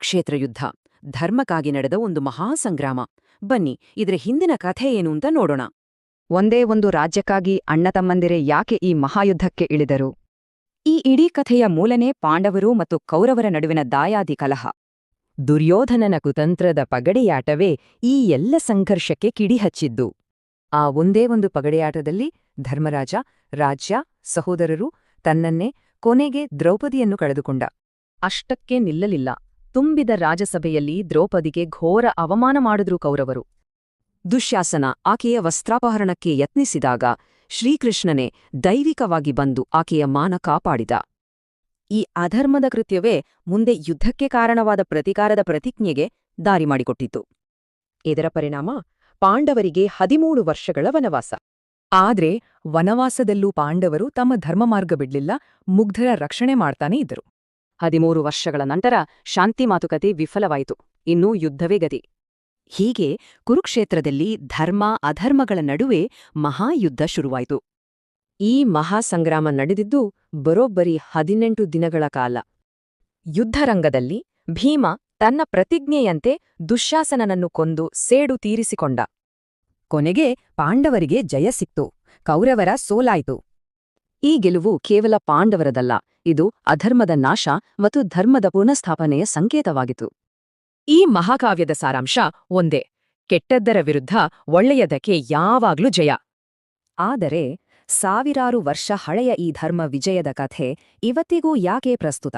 ಕುರುಕ್ಷೇತ್ರ ಯುದ್ಧ ಧರ್ಮಕ್ಕಾಗಿ ನಡೆದ ಒಂದು ಮಹಾಸಂಗ್ರಾಮ. ಬನ್ನಿ ಇದರ ಹಿಂದಿನ ಕಥೆ ಏನು ಅಂತ ನೋಡೋಣ. ಒಂದೇ ಒಂದು ರಾಜ್ಯಕ್ಕಾಗಿ ಅಣ್ಣ ಅಣ್ಣತಮ್ಮಂದಿರೇ ಯಾಕೆ ಈ ಮಹಾಯುದ್ಧಕ್ಕೆ ಇಳಿದರು? ಈ ಇಡೀ ಕಥೆಯ ಮೂಲನೇ ಪಾಂಡವರು ಮತ್ತು ಕೌರವರ ನಡುವಿನ ದಾಯಾದಿ ಕಲಹ. ದುರ್ಯೋಧನನ ಕುತಂತ್ರದ ಪಗಡೆಯಾಟವೇ ಈ ಎಲ್ಲ ಸಂಘರ್ಷಕ್ಕೆ ಕಿಡಿಹಚ್ಚಿದ್ದು. ಆ ಒಂದೇ ಒಂದು ಪಗಡೆಯಾಟದಲ್ಲಿ ಧರ್ಮರಾಜ ರಾಜ್ಯ ಸಹೋದರರು ತನ್ನನ್ನೇ ಕೊನೆಗೆ ದ್ರೌಪದಿಯನ್ನು ಕಳೆದುಕೊಂಡ. ಅಷ್ಟಕ್ಕೆ ನಿಲ್ಲಲಿಲ್ಲ. ತುಂಬಿದ ರಾಜಸಭೆಯಲ್ಲಿ ದ್ರೌಪದಿಗೆ ಘೋರ ಅವಮಾನ ಮಾಡಿದ್ರು ಕೌರವರು. ದುಶ್ಯಾಸನ ಆಕೆಯ ವಸ್ತ್ರಾಪಹರಣಕ್ಕೆ ಯತ್ನಿಸಿದಾಗ ಶ್ರೀಕೃಷ್ಣನೇ ದೈವಿಕವಾಗಿ ಬಂದು ಆಕೆಯ ಮಾನ ಕಾಪಾಡಿದ. ಈ ಅಧರ್ಮದ ಕೃತ್ಯವೇ ಮುಂದೆ ಯುದ್ಧಕ್ಕೆ ಕಾರಣವಾದ ಪ್ರತಿಕಾರದ ಪ್ರತಿಜ್ಞೆಗೆ ದಾರಿ ಮಾಡಿಕೊಟ್ಟಿತು. ಇದರ ಪರಿಣಾಮ ಪಾಂಡವರಿಗೆ ಹದಿಮೂರು ವರ್ಷಗಳ ವನವಾಸ. ಆದ್ರೆ ವನವಾಸದಲ್ಲೂ ಪಾಂಡವರು ತಮ್ಮ ಧರ್ಮಮಾರ್ಗ ಬಿಡ್ಲಿಲ್ಲ, ಮುಗ್ಧರ ರಕ್ಷಣೆ ಮಾಡ್ತಾನೇ ಇದ್ದರು. ಹದಿಮೂರು ವರ್ಷಗಳ ನಂತರ ಶಾಂತಿ ಮಾತುಕತೆ ವಿಫಲವಾಯಿತು. ಇನ್ನು ಯುದ್ಧವೇ ಗತಿ. ಹೀಗೆ ಕುರುಕ್ಷೇತ್ರದಲ್ಲಿ ಧರ್ಮ, ಅಧರ್ಮಗಳ ನಡುವೆ ಮಹಾಯುದ್ಧ ಶುರುವಾಯಿತು. ಈ ಮಹಾಸಂಗ್ರಾಮ ನಡೆದಿದ್ದು ಬರೋಬ್ಬರಿ ಹದಿನೆಂಟು ದಿನಗಳ ಕಾಲ. ಯುದ್ಧರಂಗದಲ್ಲಿ ಭೀಮ ತನ್ನ ಪ್ರತಿಜ್ಞೆಯಂತೆ ದುಶ್ಯಾಸನನನ್ನು ಕೊಂದು ಸೇಡು ತೀರಿಸಿಕೊಂಡ. ಕೊನೆಗೆ ಪಾಂಡವರಿಗೆ ಜಯ ಸಿಕ್ತು. ಕೌರವರ ಸೋಲಾಯಿತು. ಈ ಗೆಲುವು ಕೇವಲ ಪಾಂಡವರದಲ್ಲ, ಇದು ಅಧರ್ಮದ ನಾಶ ಮತ್ತು ಧರ್ಮದ ಪುನಃಸ್ಥಾಪನೆಯ ಸಂಕೇತವಾಗಿತ್ತು. ಈ ಮಹಾಕಾವ್ಯದ ಸಾರಾಂಶ ಒಂದೇ, ಕೆಟ್ಟದ್ದರ ವಿರುದ್ಧ ಒಳ್ಳೆಯದಕ್ಕೆ ಯಾವಾಗ್ಲೂ ಜಯ. ಆದರೆ, ಸಾವಿರಾರು ವರ್ಷ ಹಳೆಯ ಈ ಧರ್ಮ ವಿಜಯದ ಕಥೆ ಇವತ್ತಿಗೂ ಯಾಕೆ ಪ್ರಸ್ತುತ?